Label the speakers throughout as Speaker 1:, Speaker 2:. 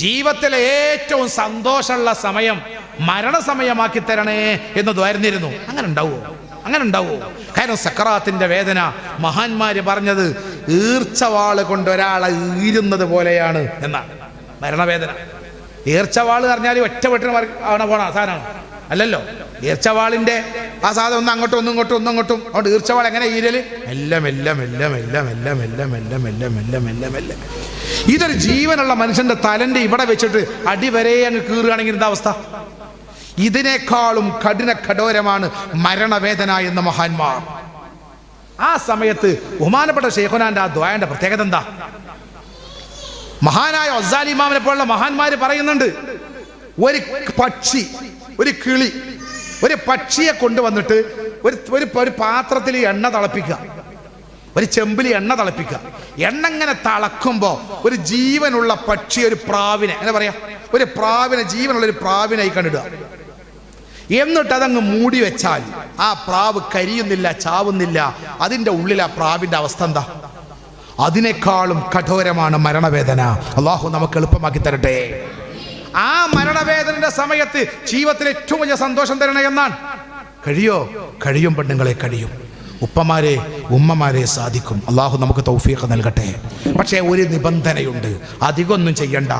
Speaker 1: ജീവിതത്തിലെ ഏറ്റവും സന്തോഷമുള്ള സമയം മരണസമയമാക്കി തരണേ എന്ന് ദ്വാരുന്നിരുന്നു. അങ്ങനെ ഉണ്ടാവുമോ അങ്ങനെ ഉണ്ടാവുമോ കാരണം സക്രാത്തിന്റെ വേദന. മഹാന്മാര് പറഞ്ഞത് ഈർച്ചവാൾ കൊണ്ട് ഒരാളെ ഈരുന്നത് പോലെയാണ് എന്നാണ്. മരണവേദന. ഈർച്ചവാൾ പറഞ്ഞാൽ ഒറ്റ വെട്ടിന് പോണ സാധനമാണ്? അല്ലല്ലോ. ഈർച്ചവാളിന്റെ ആ സാധനം ഒന്ന് അങ്ങോട്ടും ഒന്നും ഇങ്ങോട്ടും ഒന്നും അങ്ങോട്ടും അതുകൊണ്ട് ഈർച്ചവാൾ എങ്ങനെ ഈരൽ എല്ലാം എല്ലാം എല്ലാം എല്ലാം എല്ലാം എല്ലാം എല്ലാം എല്ലാം എല്ലാം എല്ലാം എല്ലാം ഇതൊരു ജീവനുള്ള മനുഷ്യന്റെ തലന്റെ ഇവിടെ വെച്ചിട്ട് അടിവരെ അങ്ങ് കീറുകയാണെങ്കിൽ എന്താ അവസ്ഥ ഇതിനേക്കാളും കഠിന കഠോരമാണ് മരണവേദന എന്ന മഹാന്മാർ ആ സമയത്ത് ബഹുമാനപ്പെട്ട ഷെയ്ഖുനാന്റെ ആ ദ്വായന്റെ പ്രത്യേകത എന്താ മഹാനായ ഒസാലിമാമിനെ പോലുള്ള മഹാന്മാര് പറയുന്നുണ്ട് ഒരു പക്ഷി ഒരു കിളി ഒരു പക്ഷിയെ കൊണ്ടുവന്നിട്ട് ഒരു ഒരു ഒരു പാത്രത്തിൽ എണ്ണ തിളപ്പിക്കുക. ഒരു ചെമ്പിൽ എണ്ണ തിളപ്പിക്കുക. എണ്ണ ഇങ്ങനെ തിളക്കുമ്പോൾ ഒരു ജീവനുള്ള പക്ഷി ഒരു പ്രാവിനെ എന്താ പറയാ? ഒരു പ്രാവിനെ ജീവനുള്ള ഒരു പ്രാവിനായി കണ്ടിടുക. എന്നിട്ട് അതങ്ങ് മൂടി വെച്ചാൽ ആ പ്രാവ് കരിയുന്നില്ല ചാവുന്നില്ല. അതിന്റെ ഉള്ളിൽ ആ പ്രാവിന്റെ അവസ്ഥ എന്താ? അതിനേക്കാളും കഠോരമാണ് മരണവേദന. അള്ളാഹു നമുക്ക് എളുപ്പമാക്കി തരട്ടെ. ആ മരണവേദനയുടെ സമയത്ത് ജീവിതത്തിൽ ഏറ്റവും വലിയ സന്തോഷം തരണേ എന്നാണ്. കഴിയോ? കഴിയും പെണ്ണുങ്ങളെ കഴിയും. ഉപ്പമാരെ ഉമ്മമാരെ സാധിക്കും. അള്ളാഹു നമുക്ക് തൗഫീഖ് നൽകട്ടെ. പക്ഷേ ഒരു നിബന്ധനയുണ്ട്. അധികമൊന്നും ചെയ്യണ്ട.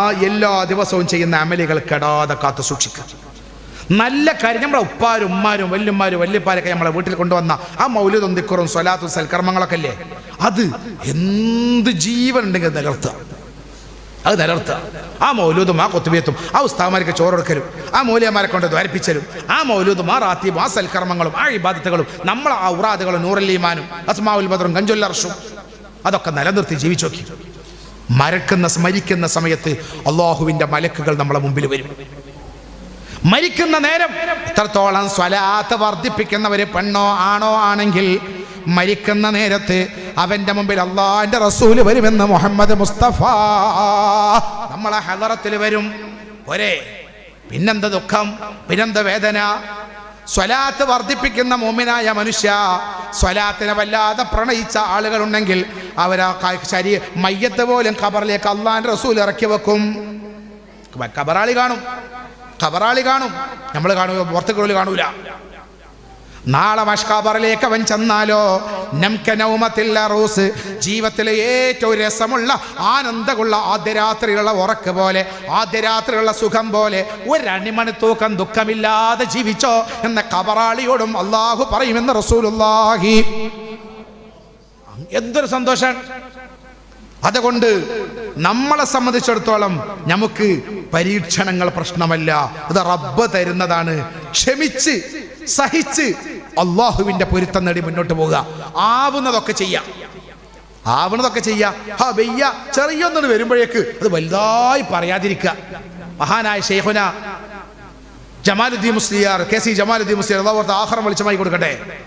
Speaker 1: എല്ലാ ദിവസവും ചെയ്യുന്ന അമലികൾ കെടാതെ കാത്തു സൂക്ഷിക്കുക. നല്ല കാര്യം നമ്മുടെ ഉപ്പാരും ഉമ്മാരും വല്യമ്മാരും വല്യപ്പാരൊക്കെ നമ്മളെ വീട്ടിൽ കൊണ്ടുവന്ന ആ ദിക്കുറും സ്വലാത്തും സൽക്കർമ്മങ്ങളൊക്കെ അല്ലേ? അത് എന്ത് ജീവൻ ഉണ്ടെങ്കിൽ നിലർത്തുക അത് നിലർത്തുക ആ മൗലൂദും ആ കൊത്തുബിയത്തും ആ ഉസ്താമാർക്ക് ചോറെടുക്കലും ആ മൗലിയന്മാരെ കൊണ്ട് ദ്വാരിപ്പിച്ചലും ആ മൗലൂദും ആ റാത്തീബും ആ സൽക്കർമ്മങ്ങളും ആ ഇബാദത്തുകളും നമ്മൾ ആ ഉറാദുകളും നൂറല്ലീമാനും അസ്മാവുൽ ബദറും ഗഞ്ചൊല്ലർഷും അതൊക്കെ നിലനിർത്തി ജീവിച്ചു നോക്കി. മരക്കുന്ന സ്മരിക്കുന്ന സമയത്ത് അള്ളാഹുവിന്റെ മലക്കുകൾ നമ്മളെ മുമ്പിൽ വരും. മരിക്കുന്ന നേരം ഇത്രത്തോളം സ്വലാത്ത് വർദ്ധിപ്പിക്കുന്നവര് പെണ്ണോ ആണോ ആണെങ്കിൽ മരിക്കുന്ന നേരത്ത് അവന്റെ മുമ്പിൽ അള്ളാന്റെ റസൂൽ വരുമെന്ന് മുഹമ്മദ് മുസ്തഫ. നമ്മളെ ഹലറത്തിൽ വരും. ഒരേ. പിന്നെന്ത ദുഃഖം? പിന്നെന്ത വേദന? സ്വലാത്ത് വർദ്ധിപ്പിക്കുന്ന മോമിനായ മനുഷ്യ സ്വലാത്തിനെ വല്ലാതെ പ്രണയിച്ച ആളുകളുണ്ടെങ്കിൽ അവരാ ശരീര മയ്യത്ത് പോലും ഖബറിലേക്ക് അള്ളാന്റെ റസൂൽ ഇറക്കി വെക്കും. കബറാളി കാണും. ഖബറാളി കാണും. നമ്മൾ കാണൂ പുറത്തുകളിൽ കാണൂല. നാളെ മഷ്കാബറിലേക്ക് അവൻ ചെന്നാലോ? നംക നൗമത്തിൽ അറൂസ് ജീവിതത്തിലെ ഏറ്റവും രസമുള്ള ആനന്ദമുള്ള ആദ്യ രാത്രിയുള്ള ഉറക്ക് പോലെ ആദ്യ രാത്രിയുള്ള സുഖം പോലെ ഒരണിമണി തൂക്കം ദുഃഖമില്ലാതെ ജീവിച്ചോ എന്ന കബറാളിയോടും അള്ളാഹു പറയുമെന്ന് റസൂലുള്ളാഹി. എന്തൊരു സന്തോഷം. അതുകൊണ്ട് നമ്മളെ സംബന്ധിച്ചിടത്തോളം നമുക്ക് പരീക്ഷണങ്ങൾ പ്രശ്നമല്ല. അത് റബ്ബ് തരുന്നതാണ്. ക്ഷമിച്ച് സഹിച്ച് അള്ളാഹുവിന്റെ പൊരുത്തം നേടി മുന്നോട്ട് പോവുക. ആവുന്നതൊക്കെ ചെയ്യാം. ആവുന്നതൊക്കെ ചെയ്യാം. ഹാ വെയ്യ. ചെറിയൊന്നു വരുമ്പോഴേക്ക് അത് വലുതായി പറയാതിരിക്കുക. മഹാനായ ഷെയ്ഖുന ജമാലുദ്ദീൻ മുസ്ലിയാർ കെ സി ജമാലുദ്ദീൻ മുസ്ലിയാർ അള്ളാഹു ആഹാരം വെളിച്ചമായി കൊടുക്കട്ടെ.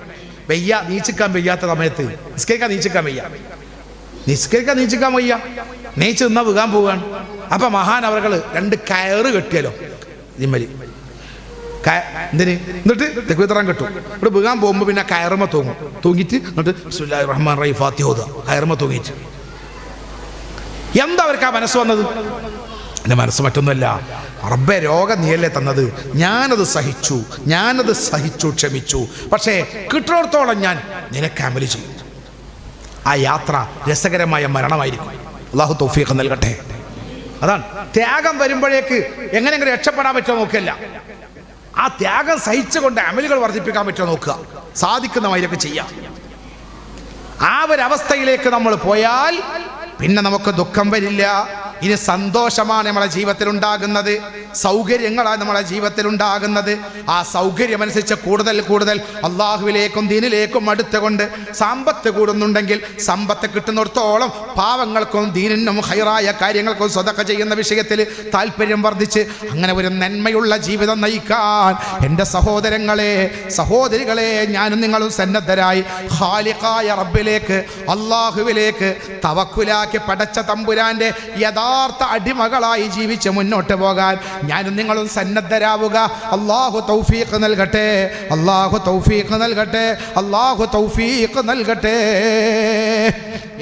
Speaker 1: വെയ്യ നീച്ചിക്കാൻ വയ്യാത്ത സമയത്ത്. നിസ്കരിക്കാൻ നീച്ചിക്കാൻ വയ്യ. നിസ്കരിക്കാൻ നീച്ചിക്കാൻ വയ്യ. നീച്ച് നിന്നാ വീകാൻ പോവുകയാണ് അപ്പൊ മഹാൻ അവർ രണ്ട് കയറ് കെട്ടിയല്ലോ നിമ്മലി എന്തിന്? എന്നിട്ട് തെക്കുവിത്തറാൻ കിട്ടും. ഇവിടെ വീകാൻ പോകുമ്പോൾ പിന്നെ കയറുമ തൂങ്ങും. തൂങ്ങിയിട്ട് എന്നിട്ട് സുല്ലാ റഹ്മാൻ റൈ ഫാത്തിഹ ഓതുക. കയറുമ തൂങ്ങിയിട്ട്. എന്താ അവർക്ക് ആ മനസ്സ് വന്നത്? എന്റെ മനസ്സ് മറ്റൊന്നുമല്ല. റബ്ബെ രോഗം നീയല്ലേ തന്നത്? ഞാനത് സഹിച്ചു. ഞാനത് സഹിച്ചു ക്ഷമിച്ചു. പക്ഷേ കിട്ടുന്നിടത്തോളം ഞാൻ നിനക്ക് അമൽ ചെയ്യും. ആ യാത്ര രസകരമായ മരണമായിരിക്കും. അള്ളാഹു തൗഫീഖ് നൽകട്ടെ. അതാണ്. ത്യാഗം വരുമ്പോഴേക്ക് എങ്ങനെയെങ്കിലും രക്ഷപ്പെടാൻ പറ്റുമോ നോക്കല്ല ആ ത്യാഗം സഹിച്ചുകൊണ്ട് അമലുകൾ വർദ്ധിപ്പിക്കാൻ പറ്റുമോ നോക്കുക. സാധിക്കുന്ന മാതിരിയൊക്കെ ചെയ്യാം. ആ ഒരവസ്ഥയിലേക്ക് നമ്മൾ പോയാൽ പിന്നെ നമുക്ക് ദുഃഖം വരില്ല. ഇനി സന്തോഷമാണ് നമ്മളെ ജീവിതത്തിൽ ഉണ്ടാകുന്നത്. സൗകര്യങ്ങളാണ് നമ്മളെ ജീവിതത്തിൽ ഉണ്ടാകുന്നത് ആ സൗകര്യം അനുസരിച്ച് കൂടുതൽ കൂടുതൽ അള്ളാഹുവിലേക്കും ദീനിലേക്കും അടുത്തുകൊണ്ട് സമ്പത്ത് കൂടുന്നുണ്ടെങ്കിൽ സമ്പത്ത് കിട്ടുന്നിടത്തോളം പാവങ്ങൾക്കും ദീനിനും ഹൈറായ കാര്യങ്ങൾക്കും സ്വതക്ക ചെയ്യുന്ന വിഷയത്തിൽ താല്പര്യം വർദ്ധിച്ച് അങ്ങനെ ഒരു നന്മയുള്ള ജീവിതം നയിക്കാൻ എന്റെ സഹോദരങ്ങളെ സഹോദരികളെ ഞാനും നിങ്ങളും സന്നദ്ധരായി ഹാലിഖായ റബ്ബിലേക്ക് അള്ളാഹുവിലേക്ക് തവക്കുലാക്കി പടച്ച തമ്പുരാന്റെ യഥാർത്ഥ അടിമകളായി ജീവിച്ച് മുന്നോട്ട് പോകാൻ ഞാനും നിങ്ങളും സന്നദ്ധരാവുക. അള്ളാഹു തൗഫീഖ് നൽകട്ടെ. അള്ളാഹു തൗഫീഖ് നൽകട്ടെ. അള്ളാഹു തൗഫീഖ് നൽകട്ടെ.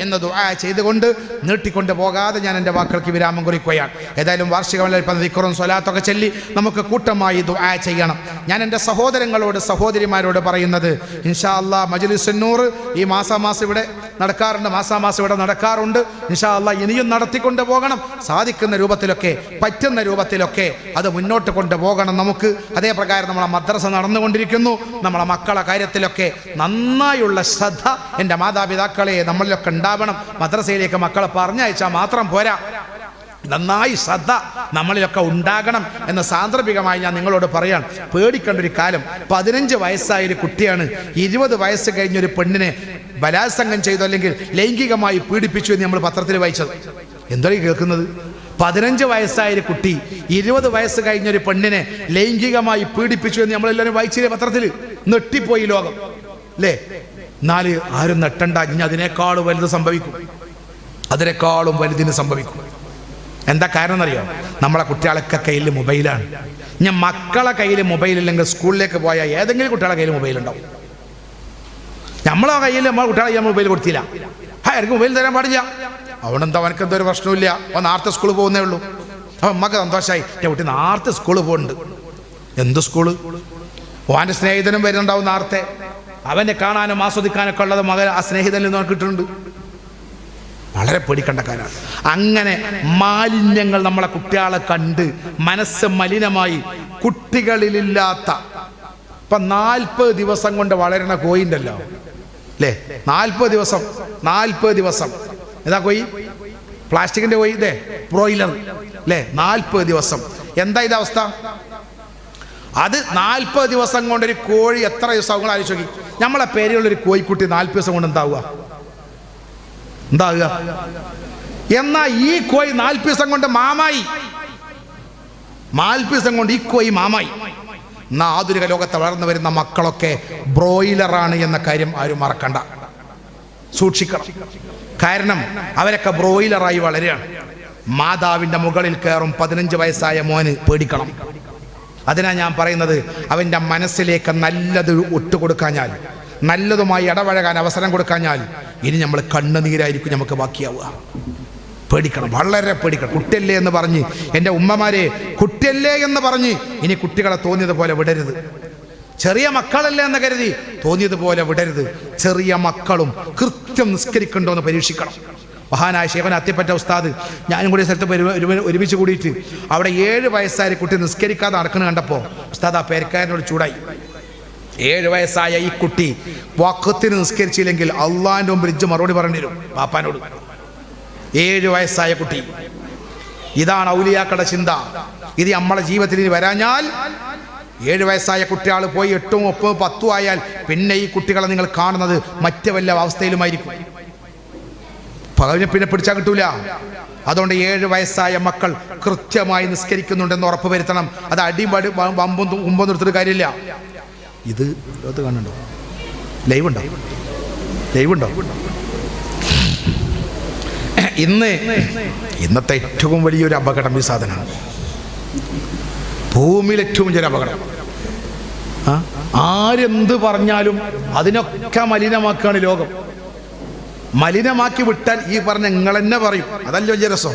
Speaker 1: എന്ന് ദുആ ചെയ്തുകൊണ്ട് നീട്ടിക്കൊണ്ട് പോകാതെ ഞാൻ എന്റെ വാക്കുകൾക്ക് വിരാമം കുറിക്കുകയാണ്. ഏതായാലും വാർഷികമല്ല ദിക്കറും സ്വലാത്തൊക്കെ ചൊല്ലി നമുക്ക് കൂട്ടമായി ദുആ ചെയ്യണം. ഞാൻ എന്റെ സഹോദരങ്ങളോട് സഹോദരിമാരോട് പറയുന്നത് ഇൻഷാ അല്ലാ മജ്ലിസുന്നൂർ ഈ മാസാമാസം ഇവിടെ നടക്കാറുണ്ട് മാസാമാസം ഇവിടെ നടക്കാറുണ്ട്. ഇൻഷാ അല്ലാ ഇനിയും നടത്തിക്കൊണ്ട് പോകണം. സാധിക്കുന്ന രൂപത്തിലൊക്കെ പറ്റുന്ന രൂപത്തിലൊക്കെ അത് മുന്നോട്ട് കൊണ്ടുപോകണം നമുക്ക്. അതേ പ്രകാരം നമ്മളെ മദ്രസ നടന്നുകൊണ്ടിരിക്കുന്നു. നമ്മളെ മക്കളെ കാര്യത്തിലൊക്കെ നന്നായുള്ള ശ്രദ്ധ എന്റെ മാതാപിതാക്കളെ നമ്മളിലൊക്കെ ഉണ്ടാവണം. മദ്രസയിലേക്ക് മക്കളെ പറഞ്ഞയച്ചാൽ മാത്രം പോരാ. നന്നായി ശ്രദ്ധ നമ്മളിലൊക്കെ ഉണ്ടാകണം എന്ന് സാന്ദർഭികമായി ഞാൻ നിങ്ങളോട് പറയാൻ പേടിക്കേണ്ട ഒരു കാലം പതിനഞ്ച് വയസ്സായ ഒരു കുട്ടിയാണ് ഇരുപത് വയസ്സ് കഴിഞ്ഞ ഒരു പെണ്ണിനെ ബലാത്സംഗം ചെയ്തു അല്ലെങ്കിൽ ലൈംഗികമായി പീഡിപ്പിച്ചു എന്ന് നമ്മൾ പത്രത്തിൽ വായിച്ചത്. എന്തായി കേൾക്കുന്നത്? പതിനഞ്ച് വയസ്സായ ഒരു കുട്ടി ഇരുപത് വയസ്സ് കഴിഞ്ഞ ഒരു പെണ്ണിനെ ലൈംഗികമായി പീഡിപ്പിച്ചു എന്ന് നമ്മളെല്ലാവരും വായിച്ചില്ലേ പത്രത്തിൽ? നെട്ടിപ്പോയി ലോകം. അല്ലേ എന്നാൽ ആരും നെട്ടണ്ട ഇനി അതിനേക്കാൾ വലുത് സംഭവിക്കും. അതിനേക്കാളും വലുതിന് സംഭവിക്കും. എന്താ കാരണം എന്നറിയാം? നമ്മളെ കുട്ടികളൊക്കെ കയ്യിൽ മൊബൈലാണ്. ഞാൻ മക്കളെ കയ്യിൽ മൊബൈൽ ഇല്ലെങ്കിൽ സ്കൂളിലേക്ക് പോയാൽ ഏതെങ്കിലും കുട്ടികളെ കയ്യിൽ മൊബൈൽ ഉണ്ടാവും. നമ്മളെ കയ്യിൽ നമ്മളെ കുട്ടികളെ കയ്യിൽ മൊബൈൽ കൊടുത്തില്ല. ആ എനിക്ക് മൊബൈൽ തരാൻ പാടില്ല. അവനെന്താ അവനക്ക് എന്തോ ഒരു പ്രശ്നമില്ല അവൻ നേരത്തെ സ്കൂളിൽ പോകുന്നേ ഉള്ളൂ. അപ്പം അമ്മയ്ക്ക് സന്തോഷമായി എന്റെ കുട്ടി നേരത്തെ സ്കൂളിൽ പോകുന്നുണ്ട്. എന്ത് സ്കൂൾ? ഓന്റെ സ്നേഹിതനും വരുന്നുണ്ടാവും നേരത്തെ. അവനെ കാണാനും ആസ്വദിക്കാനൊക്കെ ഉള്ളത് മകൻ ആ സ്നേഹിതനിൽ നിന്ന് കിട്ടുന്നുണ്ട്. വളരെ പേടിക്കേണ്ട കാര്യമാണ്. അങ്ങനെ മാലിന്യങ്ങൾ നമ്മളെ കുട്ടികളെ കണ്ട് മനസ്സ് മലിനമായി കുട്ടികളിലില്ലാത്ത ഇപ്പൊ നാൽപ്പത് ദിവസം കൊണ്ട് വളരണ കോയിണ്ടല്ലോ അല്ലേ? നാൽപ്പത് ദിവസം നാൽപ്പത് ദിവസം. ഏതാ കോയി? പ്ലാസ്റ്റിക്കിന്റെ കോയി ഇതേ ബ്രോയിലർ അല്ലേ? നാൽപ്പത് ദിവസം. എന്താ ഇത് അവസ്ഥ അത് നാൽപ്പത് ദിവസം കൊണ്ട് ഒരു കോഴി എത്ര ദിവസം? ആലോചിച്ച് നോക്കി. നമ്മളെ പേരെയുള്ളൊരു കോഴിക്കുട്ടി നാൽപ്പത് ദിവസം കൊണ്ട് എന്താവുക? എന്താവുക? എന്നാ ഈ കോയി നാൽപ്പത് ദിവസം കൊണ്ട് മാമായി. നാൽപ്പത് ദിവസം കൊണ്ട് ഈ കോയി മാമായി. എന്നാ ആധുനിക ലോകത്ത് വളർന്നു വരുന്ന മക്കളൊക്കെ ബ്രോയിലറാണ് എന്ന കാര്യം ആരും മറക്കണ്ട. സൂക്ഷിക്കണം. കാരണം അവരൊക്കെ ബ്രോയിലറായി വളരുകയാണ്. മാതാവിന്റെ മുകളിൽ കയറും പതിനഞ്ച് വയസ്സായ മോന് പേടിക്കണം. അതിനാ ഞാൻ പറയുന്നത് അവന്റെ മനസ്സിലേക്ക് നല്ലത് ഒട്ടുകൊടുക്കാഞ്ഞാൽ നല്ലതുമായി ഇടപഴകാൻ അവസരം കൊടുക്കാഞ്ഞാൽ ഇനി നമ്മൾ കണ്ണുനീരായിരിക്കും നമുക്ക് ബാക്കിയാവുക. പേടിക്കണം വളരെ പേടിക്കണം. കുട്ടിയല്ലേ എന്ന് പറഞ്ഞ് എന്റെ ഉമ്മമാരെ കുട്ടിയല്ലേ എന്ന് പറഞ്ഞ് ഇനി കുട്ടികളെ തോന്നിയതുപോലെ വിടരുത്. ചെറിയ മക്കളല്ലേ എന്ന് കരുതി തോന്നിയതുപോലെ വിടരുത്. ചെറിയ മക്കളും കൃത്യം നിസ്കരിക്കണ്ടോ എന്ന് പരീക്ഷിക്കണം. മഹാനായ ശേഖൻ അത്തിപ്പറ്റ ഉസ്താദ് ഞാനും കൂടി സ്ഥലത്ത് ഒരു- ഒരു- ഒരുമിച്ച് കൂടിയിട്ട് അവിടെ ഏഴ് വയസ്സായ കുട്ടി നിസ്കരിക്കാതെ നടക്കുന്നത് കണ്ടപ്പോൾ ഉസ്താദ് ആ പേരക്കാരനോട് ചൂടായി. ഏഴ് വയസ്സായ ഈ കുട്ടി വക്കത്തിന് നിസ്കരിച്ചില്ലെങ്കിൽ അള്ളാന്റെ മുമ്പ് ഇജ്ജ് മറുപടി പറഞ്ഞു തരും പാപ്പാനോട് ഏഴ് വയസ്സായ കുട്ടി. ഇതാണ് ഔലിയാക്കളുടെ ചിന്ത. ഇത് നമ്മളെ ജീവിതത്തിൽ ഇനി വരാഞ്ഞാൽ ഏഴ് വയസ്സായ കുട്ടികൾ പോയി എട്ടും ഒപ്പും പത്തും ആയാൽ പിന്നെ ഈ കുട്ടികളെ നിങ്ങൾ കാണുന്നത് മറ്റു വല്ല അവസ്ഥയിലുമായിരിക്കും. പകവിനെ പിന്നെ പിടിച്ചാൽ കിട്ടൂല. അതുകൊണ്ട് ഏഴ് വയസ്സായ മക്കൾ കൃത്യമായി നിസ്കരിക്കുന്നുണ്ടെന്ന് ഉറപ്പ് വരുത്തണം. അത് അടിപടി വമ്പും ഉമ്പും നിർത്തിട്ട് കാര്യമില്ല. ഇത് അത് കാണുന്നുണ്ടോ ലൈവ് ഉണ്ടോ? ലൈവ് ഉണ്ടോ? ഇന്ന് ഇന്നത്തെ ഏറ്റവും വലിയൊരു അപകടം ഈ സാധനമാണ്. ഭൂമിയിൽ ഏറ്റവും വലിയൊരു അപകടം? ആരെന്ത് പറഞ്ഞാലും അതിനൊക്കെ മലിനമാക്കുകയാണ് ലോകം. മലിനമാക്കി വിട്ടാൽ ഈ പറഞ്ഞ നിങ്ങൾ തന്നെ പറയും. അതല്ല വലിയ രസം?